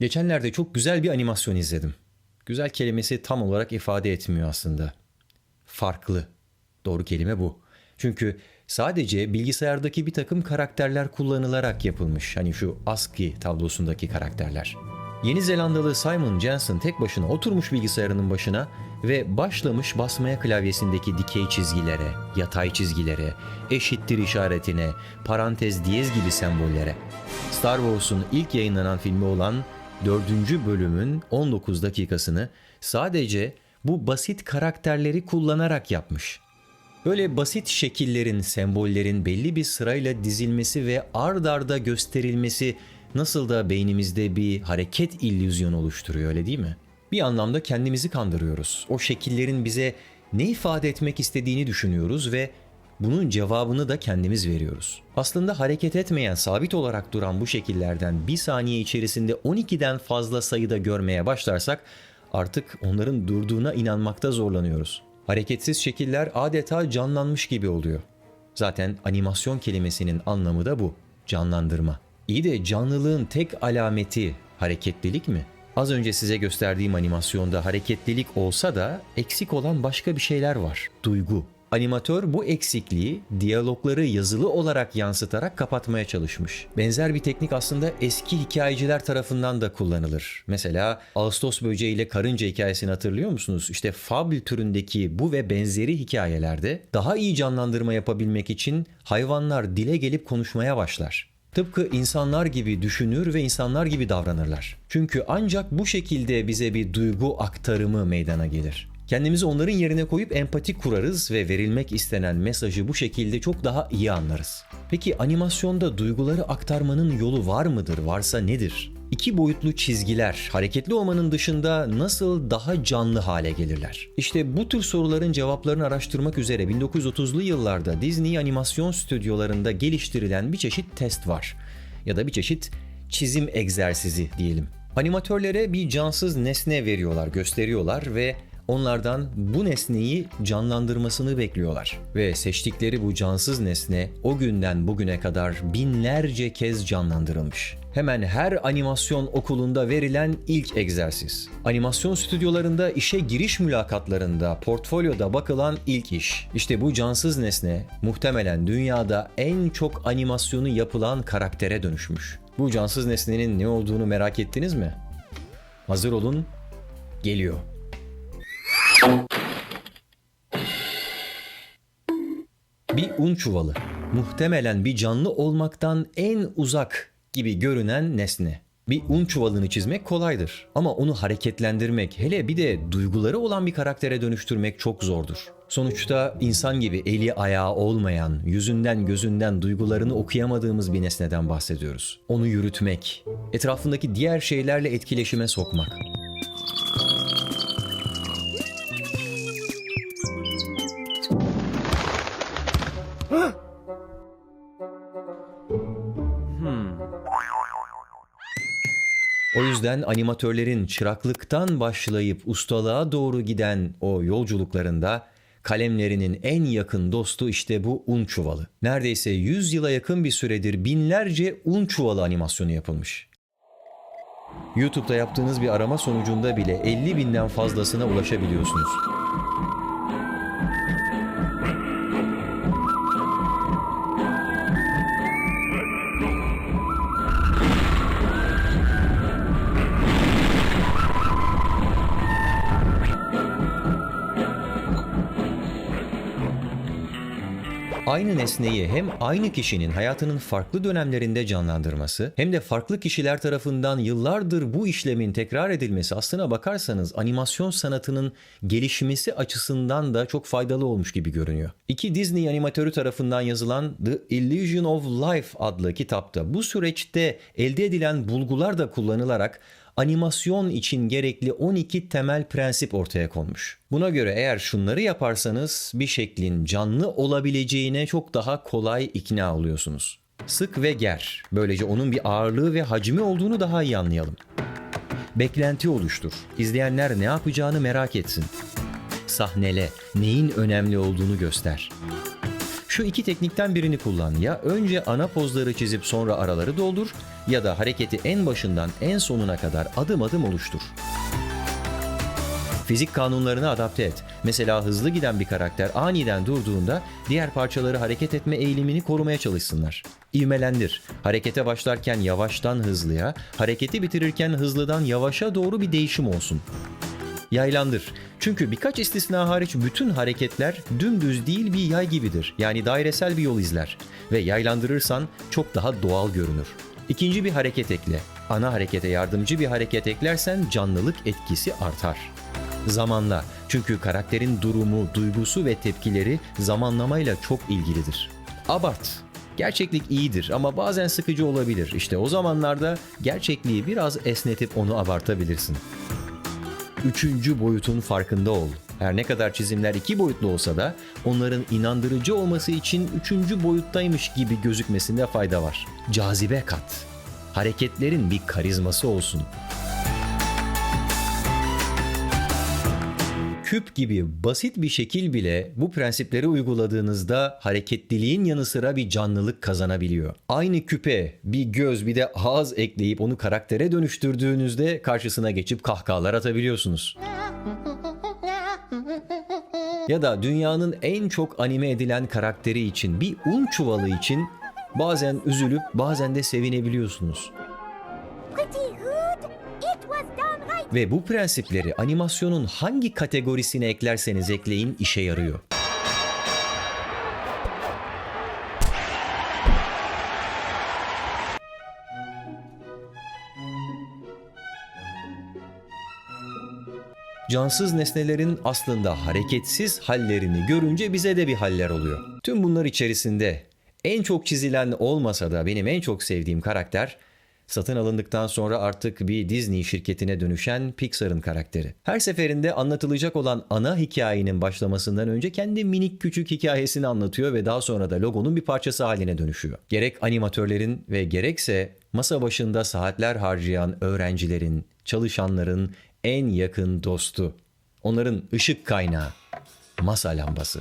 Geçenlerde çok güzel bir animasyon izledim. Güzel kelimesi tam olarak ifade etmiyor aslında. Farklı. Doğru kelime bu. Çünkü sadece bilgisayardaki bir takım karakterler kullanılarak yapılmış. Hani şu ASCII tablosundaki karakterler. Yeni Zelandalı Simon Jensen tek başına oturmuş bilgisayarının başına ve başlamış basmaya klavyesindeki dikey çizgilere, yatay çizgilere, eşittir işaretine, parantez diyez gibi sembollere. Star Wars'un ilk yayınlanan filmi olan 4. bölümün 19 dakikasını sadece bu basit karakterleri kullanarak yapmış. Böyle basit şekillerin, sembollerin belli bir sırayla dizilmesi ve ard arda gösterilmesi nasıl da beynimizde bir hareket illüzyonu oluşturuyor öyle değil mi? Bir anlamda kendimizi kandırıyoruz. O şekillerin bize ne ifade etmek istediğini düşünüyoruz ve bunun cevabını da kendimiz veriyoruz. Aslında hareket etmeyen, sabit olarak duran bu şekillerden bir saniye içerisinde 12'den fazla sayıda görmeye başlarsak artık onların durduğuna inanmakta zorlanıyoruz. Hareketsiz şekiller adeta canlanmış gibi oluyor. Zaten animasyon kelimesinin anlamı da bu. Canlandırma. İyi de canlılığın tek alameti hareketlilik mi? Az önce size gösterdiğim animasyonda hareketlilik olsa da eksik olan başka bir şeyler var. Duygu. Animatör bu eksikliği diyalogları yazılı olarak yansıtarak kapatmaya çalışmış. Benzer bir teknik aslında eski hikayeciler tarafından da kullanılır. Mesela Ağustos böceği ile karınca hikayesini hatırlıyor musunuz? İşte fable türündeki bu ve benzeri hikayelerde daha iyi canlandırma yapabilmek için hayvanlar dile gelip konuşmaya başlar. Tıpkı insanlar gibi düşünür ve insanlar gibi davranırlar. Çünkü ancak bu şekilde bize bir duygu aktarımı meydana gelir. Kendimizi onların yerine koyup empati kurarız ve verilmek istenen mesajı bu şekilde çok daha iyi anlarız. Peki animasyonda duyguları aktarmanın yolu var mıdır? Varsa nedir? İki boyutlu çizgiler hareketli olmanın dışında nasıl daha canlı hale gelirler? İşte bu tür soruların cevaplarını araştırmak üzere 1930'lu yıllarda Disney animasyon stüdyolarında geliştirilen bir çeşit test var. Ya da bir çeşit çizim egzersizi diyelim. Animatörlere bir cansız nesne veriyorlar, gösteriyorlar ve onlardan bu nesneyi canlandırmasını bekliyorlar. Ve seçtikleri bu cansız nesne o günden bugüne kadar binlerce kez canlandırılmış. Hemen her animasyon okulunda verilen ilk egzersiz. Animasyon stüdyolarında işe giriş mülakatlarında portfolyoda bakılan ilk iş. İşte bu cansız nesne muhtemelen dünyada en çok animasyonu yapılan karaktere dönüşmüş. Bu cansız nesnenin ne olduğunu merak ettiniz mi? Hazır olun, geliyor. Bir un çuvalı. Muhtemelen bir canlı olmaktan en uzak gibi görünen nesne. Bir un çuvalını çizmek kolaydır ama onu hareketlendirmek hele bir de duyguları olan bir karaktere dönüştürmek çok zordur. Sonuçta insan gibi eli ayağı olmayan, yüzünden gözünden duygularını okuyamadığımız bir nesneden bahsediyoruz. Onu yürütmek, etrafındaki diğer şeylerle etkileşime sokmak. O yüzden animatörlerin çıraklıktan başlayıp ustalığa doğru giden o yolculuklarında kalemlerinin en yakın dostu işte bu un çuvalı. Neredeyse 100 yıla yakın bir süredir binlerce un çuvalı animasyonu yapılmış. YouTube'da yaptığınız bir arama sonucunda bile 50 binden fazlasına ulaşabiliyorsunuz. Aynı nesneyi hem aynı kişinin hayatının farklı dönemlerinde canlandırması hem de farklı kişiler tarafından yıllardır bu işlemin tekrar edilmesi aslına bakarsanız animasyon sanatının gelişmesi açısından da çok faydalı olmuş gibi görünüyor. İki Disney animatörü tarafından yazılan The Illusion of Life adlı kitapta bu süreçte elde edilen bulgular da kullanılarak animasyon için gerekli 12 temel prensip ortaya konmuş. Buna göre eğer şunları yaparsanız bir şeklin canlı olabileceğine çok daha kolay ikna oluyorsunuz. Sık ve ger. Böylece onun bir ağırlığı ve hacmi olduğunu daha iyi anlayalım. Beklenti oluştur. İzleyenler ne yapacağını merak etsin. Sahnele, neyin önemli olduğunu göster. Şu iki teknikten birini kullan. Ya önce ana pozları çizip sonra araları doldur ya da hareketi en başından en sonuna kadar adım adım oluştur. Fizik kanunlarını adapte et. Mesela hızlı giden bir karakter aniden durduğunda diğer parçaları hareket etme eğilimini korumaya çalışsınlar. İvmelendir. Harekete başlarken yavaştan hızlıya, hareketi bitirirken hızlıdan yavaşa doğru bir değişim olsun. Yaylandır. Çünkü birkaç istisna hariç bütün hareketler dümdüz değil bir yay gibidir. Yani dairesel bir yol izler. Ve yaylandırırsan çok daha doğal görünür. İkinci bir hareket ekle. Ana harekete yardımcı bir hareket eklersen canlılık etkisi artar. Zamanla. Çünkü karakterin durumu, duygusu ve tepkileri zamanlamayla çok ilgilidir. Abart. Gerçeklik iyidir ama bazen sıkıcı olabilir. İşte o zamanlarda gerçekliği biraz esnetip onu abartabilirsin. Üçüncü boyutun farkında ol. Her ne kadar çizimler iki boyutlu olsa da onların inandırıcı olması için üçüncü boyuttaymış gibi gözükmesinde fayda var. Cazibe kat. Hareketlerin bir karizması olsun. Küp gibi basit bir şekil bile bu prensipleri uyguladığınızda hareketliliğin yanı sıra bir canlılık kazanabiliyor. Aynı küpe bir göz bir de ağız ekleyip onu karaktere dönüştürdüğünüzde karşısına geçip kahkahalar atabiliyorsunuz. Ya da dünyanın en çok anime edilen karakteri için bir un çuvalı için bazen üzülüp bazen de sevinebiliyorsunuz. Ve bu prensipleri animasyonun hangi kategorisine eklerseniz ekleyin işe yarıyor. Cansız nesnelerin aslında hareketsiz hallerini görünce bize de bir haller oluyor. Tüm bunlar içerisinde en çok çizilen olmasa da benim en çok sevdiğim karakter satın alındıktan sonra artık bir Disney şirketine dönüşen Pixar'ın karakteri. Her seferinde anlatılacak olan ana hikayenin başlamasından önce kendi minik küçük hikayesini anlatıyor ve daha sonra da logonun bir parçası haline dönüşüyor. Gerek animatörlerin ve gerekse masa başında saatler harcayan öğrencilerin, çalışanların en yakın dostu. Onların ışık kaynağı, masa lambası.